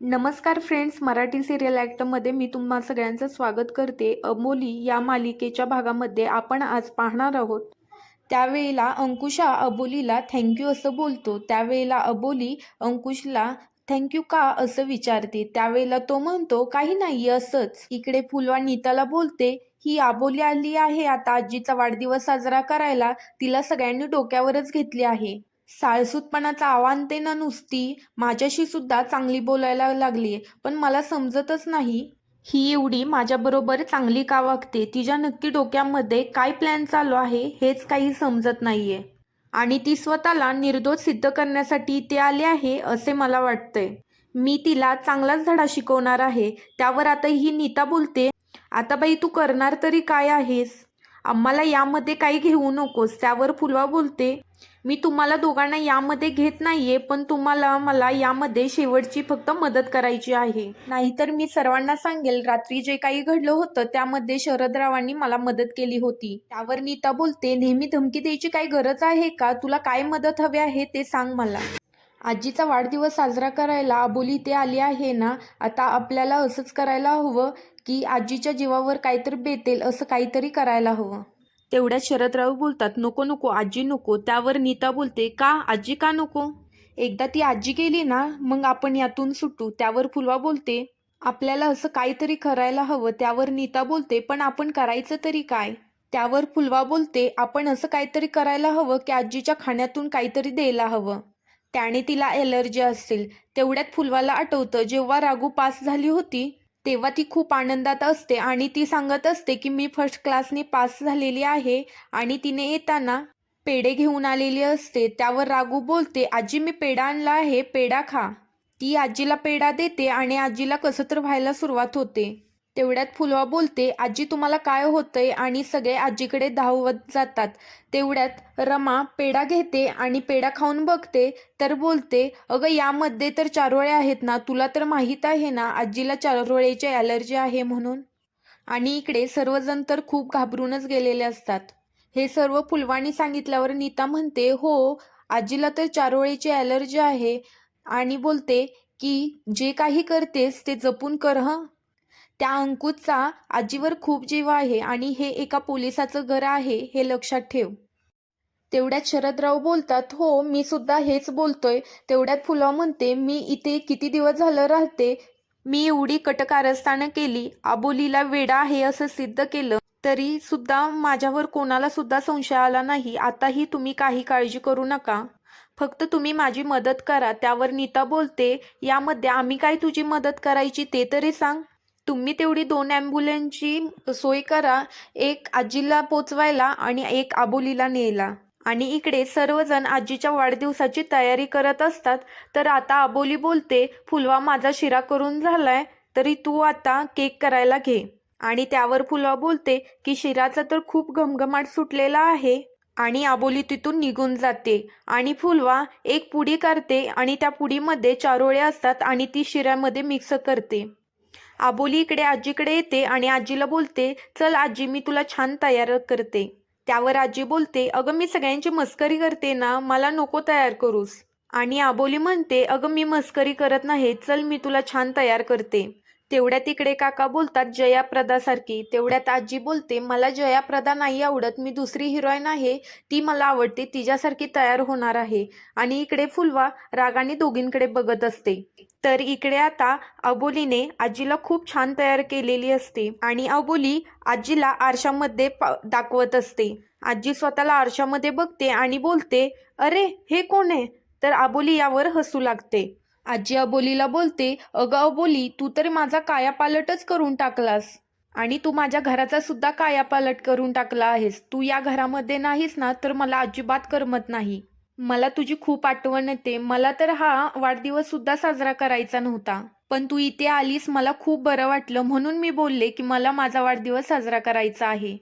नमस्कार friends Marathi serial ॲक्टमध्ये मी तुम्हा सगळ्यांचं स्वागत करते. अमोली या मालिकेच्या भागामध्ये आपण आज पाहणार आहोत. त्यावेळेला अंकुशा अबोलीला थँक्यू असं बोलतो. त्यावेळेला अबोली अंकुशला थँक्यू का असं विचारते. त्यावेळेला तो म्हणतो काही नाही असंच. इकडे फुलवा नीताला बोलते ही आबोली आली आहे. आता आजीचा वाढदिवस साजरा करायला तिला सगळ्यांनी डोक्यावरच घेतली आहे. साळसूतपणाचा आव्हानते ना नुसती माझ्याशी सुद्धा चांगली बोलायला लागली पण मला समजतच नाही. ही एवढी माझ्याबरोबर चांगली का वागते? तिच्या नक्की डोक्यामध्ये काय प्लॅन चालू आहे हेच काही समजत नाहीये. आणि ती स्वतःला निर्दोष सिद्ध करण्यासाठी इथे आली आहे असे मला वाटतंय. मी तिला चांगलाच धडा शिकवणार आहे. त्यावर आता ही नीता बोलते आता बाई तू करणार तरी काय आहेस? आम्हाला यामध्ये काही घेऊ नकोस त्यावर फुलवा बोलते. मी तुम्हाला दोघांना यामध्ये घेत नाहीये पण तुम्हाला मला यामध्ये शेवटची फक्त मदत करायची आहे. नाहीतर मी सर्वांना सांगेल रात्री जे काही घडलं होतं त्यामध्ये शरदरावांनी मला मदत केली होती. त्यावर नीता बोलते नेहमी धमकी द्यायची काही गरज आहे का? तुला काय मदत हवी आहे ते सांग मला. आजीचा वाढदिवस साजरा करायला अबोली ते आली आहे ना? आता आपल्याला असंच करायला हवं. की आजीच्या जीवावर काहीतरी बेतेल असं काहीतरी करायला हवं. तेवढ्यात शरदराव बोलतात नको नको आजी नको. त्यावर नीता बोलते का? आजी का नको? एकदा ती आजी गेली ना मग आपण यातून सुटू. त्यावर फुलवा बोलते आपल्याला असं काहीतरी करायला हवं. त्यावर नीता बोलते पण आपण करायचं तरी काय? त्यावर फुलवा बोलते आपण असं काहीतरी करायला हवं की आजीच्या खाण्यातून काहीतरी द्यायला हवं. त्याने तिला एलर्जी असेल. तेवढ्यात फुलवाला आठवतं जेव्हा रागू पास झाली होती तेव्हा ती खूप आनंदात असते आणि ती सांगत असते की मी फर्स्ट क्लासने पास झालेली आहे आणि तिने येताना पेढे घेऊन आलेली असते. त्यावर रागू बोलते आजी मी पेढा आणला आहे पेढा खा. ती आजीला पेढा देते आणि आजीला कसं तर व्हायला सुरुवात होते. तेवढ्यात फुलवा बोलते आजी तुम्हाला काय होतंय? आणि सगळे आजीकडे धावत जातात. तेवढ्यात रमा पेढा घेते आणि पेढा खाऊन बघते तर बोलते अगं यामध्ये तर चारोळे आहेत ना तुला तर माहीत आहे ना आजीला चारोळेची ॲलर्जी आहे म्हणून? आणि इकडे सर्वजण तर खूप घाबरूनच गेलेले असतात. हे सर्व फुलवाणी सांगितल्यावर नीता म्हणते हो आजीला तर चारोळेची ॲलर्जी आहे. आणि बोलते की जे काही करतेस ते जपून कर हं. त्या अंकुचा आजीवर खूप जीव आहे आणि हे एका पोलिसाचं घर आहे हे लक्षात ठेव. तेवढ्यात शरदराव बोलतात हो मी सुद्धा हेच बोलतोय. तेवढ्यात फुलाव म्हणते मी इथे किती दिवस झालं राहते? मी एवढी कटकारस्थानं केली. आबोलीला वेडा आहे असं सिद्ध केलं तरी सुद्धा माझ्यावर कोणाला सुद्धा संशय आला नाही. आताही तुम्ही काही काळजी करू नका. फक्त तुम्ही माझी मदत करा. त्यावर नीता बोलते यामध्ये आम्ही काय तुझी मदत करायची ते तरी सांग. तुम्ही तेवढी दोन ॲम्ब्युलन्सची सोय करा. एक आजीला पोचवायला आणि एक आबोलीला न्यायला. आणि इकडे सर्वजण आजीच्या वाढदिवसाची तयारी करत असतात. तर आता आबोली बोलते फुलवा माझा शिरा करून झालाय तरी तू आता केक करायला घे. आणि त्यावर फुलवा बोलते की शिराचा तर खूप घमघमाट सुटलेला आहे. आणि आबोली तिथून निघून जाते. आणि फुलवा एक पुडी करते आणि त्या पुडीमध्ये चारोळे असतात आणि ती शिऱ्यामध्ये मिक्स करते. आबोली इकडे आजीकडे येते आणि आजीला बोलते चल आजी मी तुला छान तयार करते. त्यावर आजी बोलते अगं मी सगळ्यांची मस्करी करते ना मला नको तयार करूस. आणि आबोली म्हणते अगं मी मस्करी करत नाही चल मी तुला छान तयार करते. तेवढ्यात इकडे काका बोलतात जयाप्रदासारखी. तेवढ्यात आजी बोलते मला जयाप्रदा नाही आवडत मी दुसरी हिरोईन आहे ती मला आवडते तिच्यासारखी तयार होणार आहे. आणि इकडे फुलवा रागाने दोघींकडे बघत असते. तर इकडे आता अबोलीने आजीला खूप छान तयार केलेली असते आणि अबोली आजीला आरशामध्ये दाखवत असते. आजी स्वतःला आरशामध्ये बघते आणि बोलते अरे हे कोण आहे? तर अबोली यावर हसू लागते. आजी अबोलीला बोलते अगं अबोली तू तर माझा कायापालटच करून टाकलास. आणि तू माझ्या घराचा सुद्धा कायापालट करून टाकला आहेस. तू या घरामध्ये नाहीस ना तर मला अजिबात करमत नाही. मला तुझी खूप आठवण येते. मला तर हा वाढदिवस सुद्धा साजरा करायचा नव्हता. पण तू इथे आलीस मला खूप बरं वाटलं. म्हणून मी बोलले की मला माझा वाढदिवस साजरा करायचा आहे.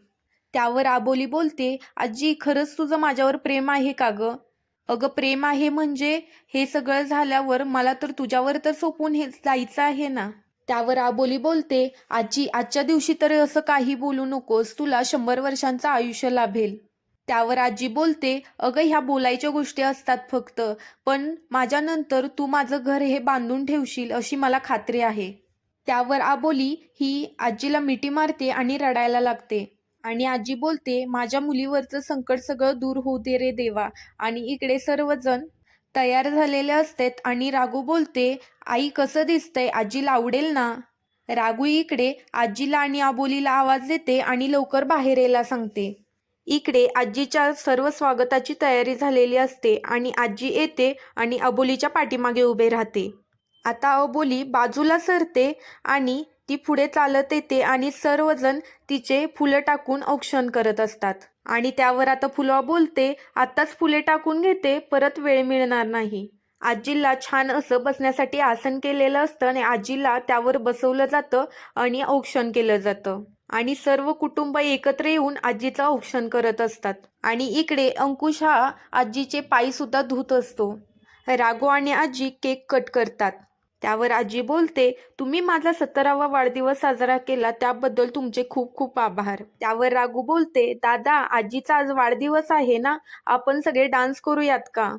त्यावर आबोली बोलते आजी खरंच तुझं माझ्यावर प्रेम आहे का गं? अगं प्रेम आहे म्हणजे हे सगळं झाल्यावर मला तर तुझ्यावर तर सोपून हे जायचं आहे ना? त्यावर आबोली बोलते आजी आजच्या दिवशी तर असं काही बोलू नकोस. तुला शंभर वर्षांचं आयुष्य लाभेल. त्यावर आजी बोलते अगं ह्या बोलायच्या गोष्टी असतात फक्त पण माझ्यानंतर तू माझं घर हे बांधून ठेवशील अशी मला खात्री आहे. त्यावर आबोली ही आजीला मिठी मारते आणि रडायला लागते. आणि आजी बोलते माझ्या मुलीवरचं संकट सगळं दूर होऊ दे रे देवा. आणि इकडे सर्वजण तयार झालेले असतात आणि रागू बोलते आई कसं दिसतंय? आजीला आवडेल ना? रागू इकडे आजीला आणि आबोलीला आवाज देते आणि लवकर बाहेर यायला सांगते. इकडे आजीच्या सर्व स्वागताची तयारी झालेली असते आणि आजी येते आणि अबोलीच्या पाठीमागे उभे राहते. आता अबोली बाजूला सरते आणि ती पुढे चालत येते आणि सर्वजण तिचे फुलं टाकून औक्षण करत असतात. आणि त्यावर आता फुलं बोलते आत्ताच फुले टाकून घेते परत वेळ मिळणार नाही. आजीला छान असं बसण्यासाठी आसन केलेलं असतं आणि आजीला त्यावर बसवलं जातं आणि औक्षण केलं जातं. आणि सर्व कुटुंब एकत्र येऊन आजीचं औक्षण करत असतात. आणि इकडे अंकुश हा आजीचे पायसुद्धा धुत असतो. राघव आणि आजी केक कट करतात. त्यावर आजी बोलते तुम्ही माझा सत्तरावा वाढदिवस साजरा केला त्याबद्दल तुमचे खूप खूप आभार. त्यावर राघू बोलते दादा आजीचा आज वाढदिवस आहे ना? आपण सगळे डान्स करूयात का?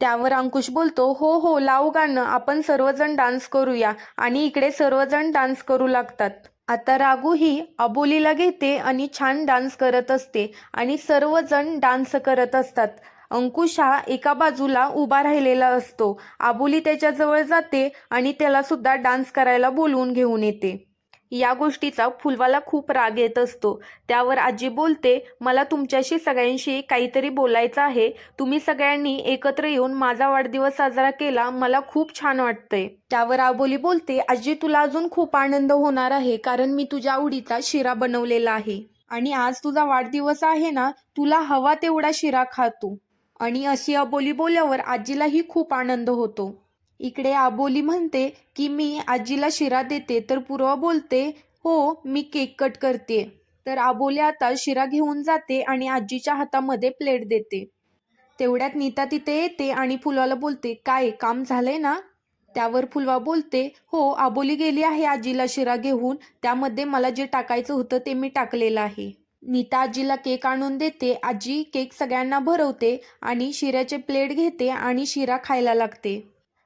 त्यावर अंकुश बोलतो हो हो लावू गाणं. आपण सर्वजण डान्स करूया आणि इकडे सर्वजण डान्स करू लागतात. आता रागू ही अबोलीला घेते आणि छान डान्स करत असते आणि सर्वजण डान्स करत असतात. अंकुश हा एका बाजूला उभा राहिलेला असतो. आबोली त्याच्याजवळ जाते आणि त्याला सुद्धा डान्स करायला बोलवून घेऊन येते. या गोष्टीचा फुलवाला खूप राग येत असतो. त्यावर आजी बोलते मला तुमच्याशी सगळ्यांशी काहीतरी बोलायचं आहे. तुम्ही सगळ्यांनी एकत्र येऊन माझा वाढदिवस साजरा केला. मला खूप छान वाटतंय. त्यावर आबोली बोलते आजी तुला अजून खूप आनंद होणार आहे कारण मी तुझ्या आवडीचा शिरा बनवलेला आहे. आणि आज तुझा वाढदिवस आहे ना तुला हवा तेवढा शिरा खातो आणि अशी अबोली बोलल्यावर आजीलाही खूप आनंद होतो. इकडे आबोली म्हणते की मी आजीला शिरा देते तर पूर्वा बोलते हो मी केक कट करते. तर आबोली आता शिरा घेऊन जाते आणि आजीच्या हातामध्ये प्लेट देते. तेवढ्यात नीता तिथे येते आणि फुलवाला बोलते काय काम झालंय ना? त्यावर फुलवा बोलते हो आबोली गेली आहे आजीला शिरा घेऊन त्यामध्ये मला जे टाकायचं होतं ते मी टाकलेलं आहे. नीता आजीला केक आणून देते आजी केक सगळ्यांना भरवते आणि शिऱ्याचे प्लेट घेते आणि शिरा खायला लागते.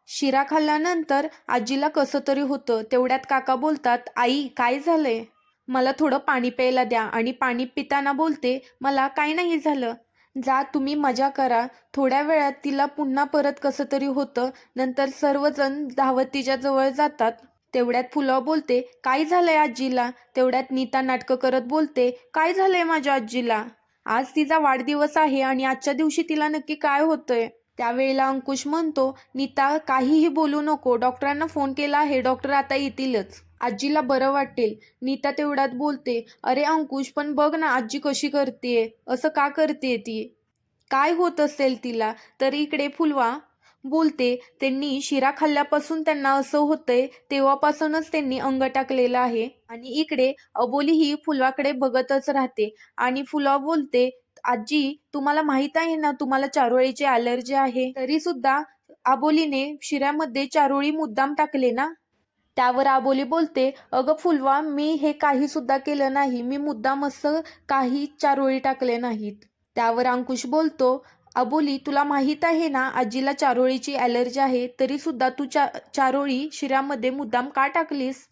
शिरा खाल्ल्यानंतर आजीला कसं तरी होतं तेवढ्यात काका बोलतात आई काय झालंय? मला थोडं पाणी प्यायला द्या आणि पाणी पिताना बोलते मला काय नाही झालं. जा तुम्ही मजा करा. थोड्या वेळात तिला पुन्हा परत कसं तरी होतं. नंतर सर्वजण धावत तिच्या जवळ जातात. तेवढ्यात फुलं बोलते काय झालंय आजीला? तेवढ्यात नीता नाटकं करत बोलते काय झालंय माझ्या आजीला? आज तिचा वाढदिवस आहे आणि आजच्या दिवशी तिला नक्की काय होतंय? त्यावेळेला अंकुश म्हणतो नीता काहीही बोलू नको. डॉक्टरांना फोन केला आहे. डॉक्टर आता येतीलच. आजीला बरं वाटेल. नीता तेवढ्यात बोलते अरे अंकुश पण बघ ना आजी कशी करते असं का करते ती? काय होत असेल तिला? तर इकडे फुलवा. बोलते त्यांनी शिरा खाल्ल्यापासून त्यांना असं होतंय. तेव्हापासूनच त्यांनी अंग टाकलेलं आहे. आणि इकडे अबोली ही फुलवाकडे बघतच राहते. आणि फुलवा बोलते आजी तुम्हाला माहीत आहे ना तुम्हाला चारोळीची ॲलर्जी आहे? तरी सुद्धा आबोलीने शिऱ्यामध्ये चारोळी मुद्दाम टाकले ना? त्यावर आबोली बोलते अगं फुलवा मी हे काही सुद्धा केलं नाही. मी मुद्दाम असं काही चारोळी टाकले नाहीत. त्यावर अंकुश बोलतो अबोली तुला माहीत आहे ना आजीला चारोळीची ॲलर्जी आहे? तरी सुद्धा तू चा चारोळी शिऱ्यामध्ये मुद्दाम का टाकलीस?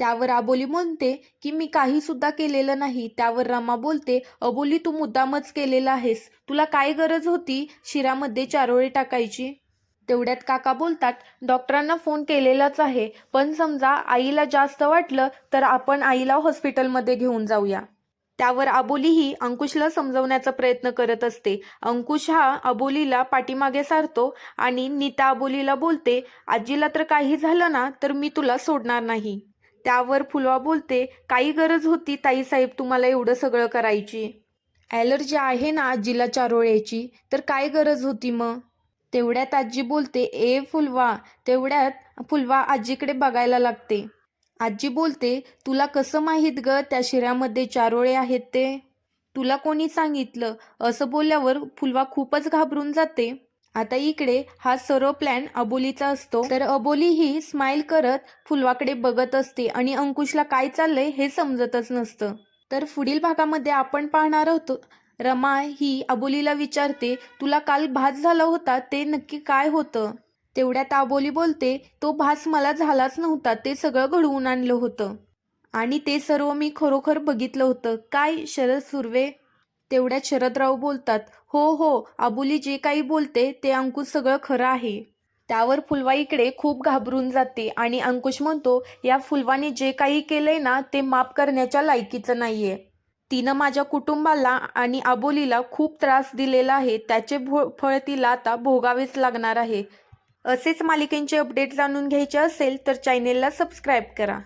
त्यावर आबोली म्हणते की मी काही सुद्धा केलेलं नाही. त्यावर रमा बोलते अबोली तू मुद्दामच केलेला आहेस. तुला काय गरज होती? शिरामध्ये चारोळी टाकायची. तेवढ्यात काका बोलतात डॉक्टरांना फोन केलेलाच आहे. पण समजा आईला जास्त वाटलं तर आपण आईला हॉस्पिटलमध्ये घेऊन जाऊया. त्यावर अबोलीही अंकुशला समजवण्याचा प्रयत्न करत असते. अंकुश हा अबोलीला पाठीमागे सारतो आणि नीता अबोलीला बोलते आजीला तर काही झालं ना तर मी तुला सोडणार नाही. त्यावर फुलवा बोलते काही गरज होती ताईसाहेब तुम्हाला एवढं सगळं करायची? ॲलर्जी आहे ना आजीला चारोळ्याची तर काय गरज होती मग? तेवढ्यात आजी बोलते ए फुलवा तेवढ्यात फुलवा आजीकडे बघायला लागते. आजी बोलते तुला कसं माहीत ग त्या शिऱ्यामध्ये चारोळे आहेत ते? तुला कोणी सांगितलं? असं बोलल्यावर फुलवा खूपच घाबरून जाते. आता इकडे हा सर्व प्लॅन अबोलीचा असतो. तर अबोली ही स्माइल करत फुलवाकडे बघत असते आणि अंकुशला काय चाललंय हे समजतच नसतं. तर पुढील भागामध्ये आपण पाहणार आहोत रमा ही अबोलीला विचारते तुला काल भास झाला होता ते नक्की काय होतं? तेवढ्यात अबोली बोलते तो भास मला झालाच नव्हता ते सगळं घडवून आणलं होतं. आणि ते सर्व मी खरोखर बघितलं होतं. काय शरद सुर्वे? तेवढ्यात शरदराव बोलतात हो हो अबोली जे काही बोलते ते अंकुश सगळं खरं आहे. त्यावर फुलवा इकडे खूप घाबरून जाते आणि अंकुश म्हणतो या फुलवाने जे काही केलंय ना ते माफ करण्याच्या लायकीचं नाहीये. तिनं माझ्या कुटुंबाला आणि आबोलीला खूप त्रास दिलेला आहे त्याचे भो फळ तिला आता भोगावेच लागणार आहे. असेच मालिकेंचे अपडेट जाणून घ्यायचे असेल तर चॅनेलला सबस्क्राईब करा.